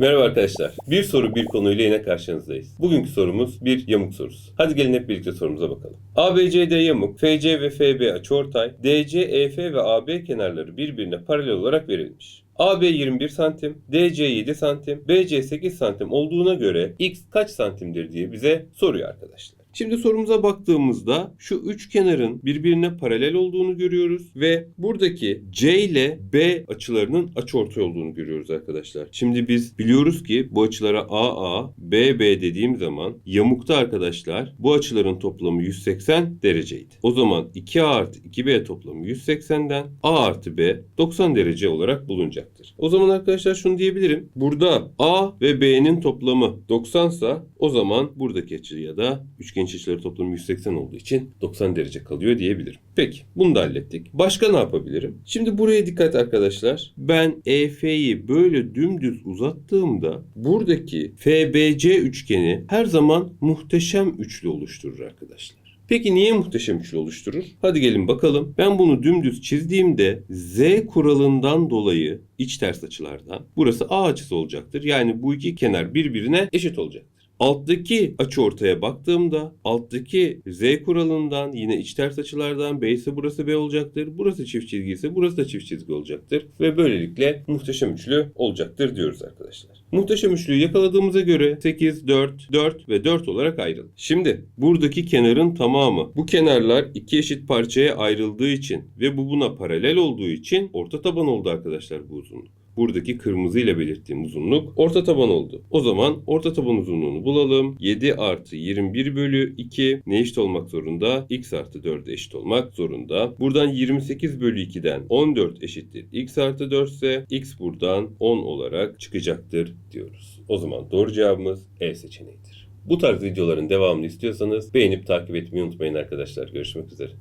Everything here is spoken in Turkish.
Merhaba arkadaşlar. Bir soru bir konuyla yine karşınızdayız. Bugünkü sorumuz bir yamuk sorusu. Hadi gelin hep birlikte sorumuza bakalım. ABCD yamuk, FC ve FB açıortay, DC, EF ve AB kenarları birbirine paralel olarak verilmiş. AB 21 santim, DC 7 santim, BC 8 santim olduğuna göre X kaç santimdir diye bize soruyor arkadaşlar. Şimdi sorumuza baktığımızda şu üç kenarın birbirine paralel olduğunu görüyoruz ve buradaki C ile B açılarının açıortay olduğunu görüyoruz arkadaşlar. Şimdi biz biliyoruz ki bu açılara AA, BB dediğim zaman yamukta arkadaşlar bu açıların toplamı 180 dereceydi. O zaman 2A artı 2B toplamı 180'den A artı B 90 derece olarak bulunacaktır. O zaman arkadaşlar şunu diyebilirim. Burada A ve B'nin toplamı 90 sa o zaman buradaki açı ya da üçgen açıları toplamı 180 olduğu için 90 derece kalıyor diyebilirim. Peki bunu da hallettik. Başka ne yapabilirim? Şimdi buraya dikkat arkadaşlar. Ben EF'yi böyle dümdüz uzattığımda buradaki FBC üçgeni her zaman muhteşem üçlü oluşturur arkadaşlar. Peki niye muhteşem üçlü oluşturur? Hadi gelin bakalım. Ben bunu dümdüz çizdiğimde Z kuralından dolayı iç ters açılardan burası A açısı olacaktır. Yani bu iki kenar birbirine eşit olacaktır. Alttaki açı ortaya baktığımda alttaki Z kuralından yine iç ters açılardan B ise burası B olacaktır. Burası çift çizgi ise burası da çift çizgi olacaktır. Ve böylelikle muhteşem üçlü olacaktır diyoruz arkadaşlar. Muhteşem üçlüyü yakaladığımıza göre 8, 4, 4 ve 4 olarak ayrılır. Şimdi buradaki kenarın tamamı bu kenarlar iki eşit parçaya ayrıldığı için ve bu buna paralel olduğu için orta taban oldu arkadaşlar bu uzunluk buradaki kırmızı ile belirttiğim uzunluk orta taban oldu. O zaman orta taban uzunluğunu bulalım. 7 artı 21 bölü 2 ne eşit olmak zorunda? x artı 4'e eşit olmak zorunda. Buradan 28 bölü 2'den 14 eşittir. x artı 4 ise x buradan 10 olarak çıkacaktır diyoruz. O zaman doğru cevabımız E seçeneğidir. Bu tarz videoların devamını istiyorsanız beğenip takip etmeyi unutmayın arkadaşlar. Görüşmek üzere.